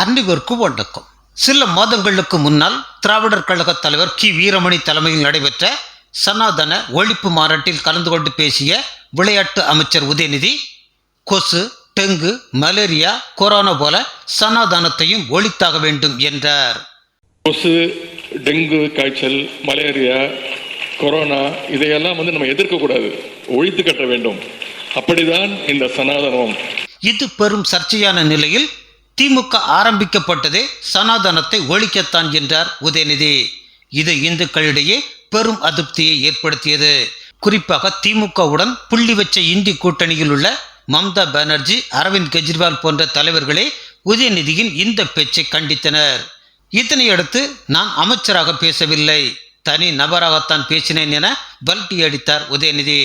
அன்னிவருக்கு வணக்கம் சில மாதங்களுக்கு முன்னால் திராவிடர் கழக தலைவர் கி. வீரமணி தலைமையில் நடைபெற்ற சனாதன ஒழிப்பு மாநாட்டில் கலந்து கொண்டு பேசிய விளையாட்டு அமைச்சர் உதயநிதி கொசு டெங்கு மலேரியா கொரோனா போல சனாதனத்தையும் ஒழித்தாக வேண்டும் என்றார். கொசு டெங்கு காய்ச்சல் மலேரியா கொரோனா இதையெல்லாம் வந்து நம்ம எதிர்க்கக்கூடாது ஒழித்து கட்ட வேண்டும். அப்படிதான் இந்த சனாதனம். இது பெரும் சர்ச்சையான நிலையில் திமுக ஆரம்பிக்கப்பட்டதே சனாதனத்தை ஒழிக்கத்தான் என்றார் உதயநிதி. இது இந்துக்களிடையே பெரும் அதிருப்தியை ஏற்படுத்தியது. குறிப்பாக திமுகவுடன் புள்ளி வச்ச இந்தி கூட்டணியில் உள்ள மம்தா பானர்ஜி அரவிந்த் கெஜ்ரிவால் போன்ற தலைவர்களே உதயநிதியின் இந்த பேச்சை கண்டித்தனர். இதனையடுத்து நான் அமைச்சராக பேசவில்லை. தனி நபராகத்தான் பேசினேன் என பல்டி அடித்தார் உதயநிதி.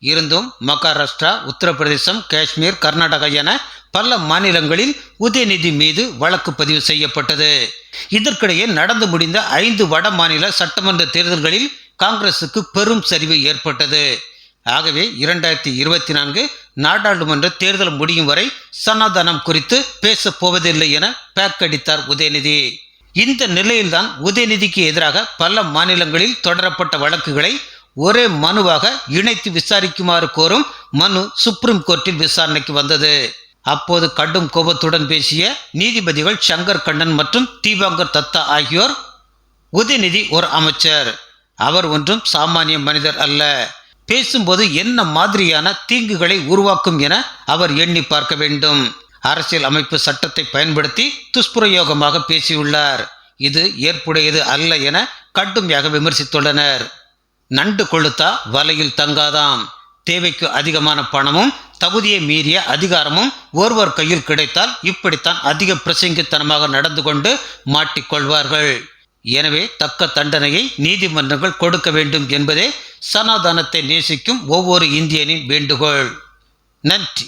இருந்தும் மகாராஷ்டிரா உத்தரப்பிரதேசம் காஷ்மீர் கர்நாடகா என பல மாநிலங்களில் உதயநிதி மீது வழக்கு பதிவு செய்யப்பட்டது. இதற்கிடையே நடந்து முடிந்த ஐந்து வட மாநில சட்டமன்ற தேர்தல்களில் காங்கிரசுக்கு பெரும் சரிவு ஏற்பட்டது. ஆகவே இரண்டாயிரத்தி இருபத்தி நான்கு நாடாளுமன்ற தேர்தல் முடியும் வரை சனாதனம் குறித்து பேசப் போவதில்லை என பேக் அடித்தார் உதயநிதி. இந்த நிலையில்தான் உதயநிதிக்கு எதிராக பல மாநிலங்களில் தொடரப்பட்ட வழக்குகளை ஒரே மனுவாக இணைத்து விசாரிக்குமாறு கோரும் மனு சுப்ரீம் கோர்ட்டில் விசாரணைக்கு வந்தது. அப்போது கடும் கோபத்துடன் பேசிய நீதிபதிகள் சங்கர் கண்ணன் மற்றும் தீபாங்கர் தத்தா ஆகியோர் உதயநிதி ஒரு அமைச்சர். அவர் ஒன்றும் சாமானிய மனிதர் அல்ல. பேசும்போது என்ன மாதிரியான தீங்குகளை உருவாக்கும் என அவர் எண்ணி பார்க்க வேண்டும். அரசியல் அமைப்பு சட்டத்தை பயன்படுத்தி துஷ்பிரயோகமாக பேசியுள்ளார். இது ஏற்புடையது அல்ல என கடுமையாக விமர்சித்துள்ளனர். நண்டு கொளுத்தா வலையில் தங்காதாம். தேவைக்கு அதிகமான பணமும் தகுதியை மீறிய அதிகாரமும் ஒருவர் கையில் கிடைத்தால் இப்படித்தான் அதிக பிரசங்கித்தனமாக நடந்து கொண்டு மாட்டிக்கொள்வார்கள் எனவே தக்க தண்டனையை நீதிமன்றங்கள் கொடுக்க வேண்டும் என்பதே சனாதனத்தை நேசிக்கும் ஒவ்வொரு இந்தியனின் வேண்டுகோள். நன்றி.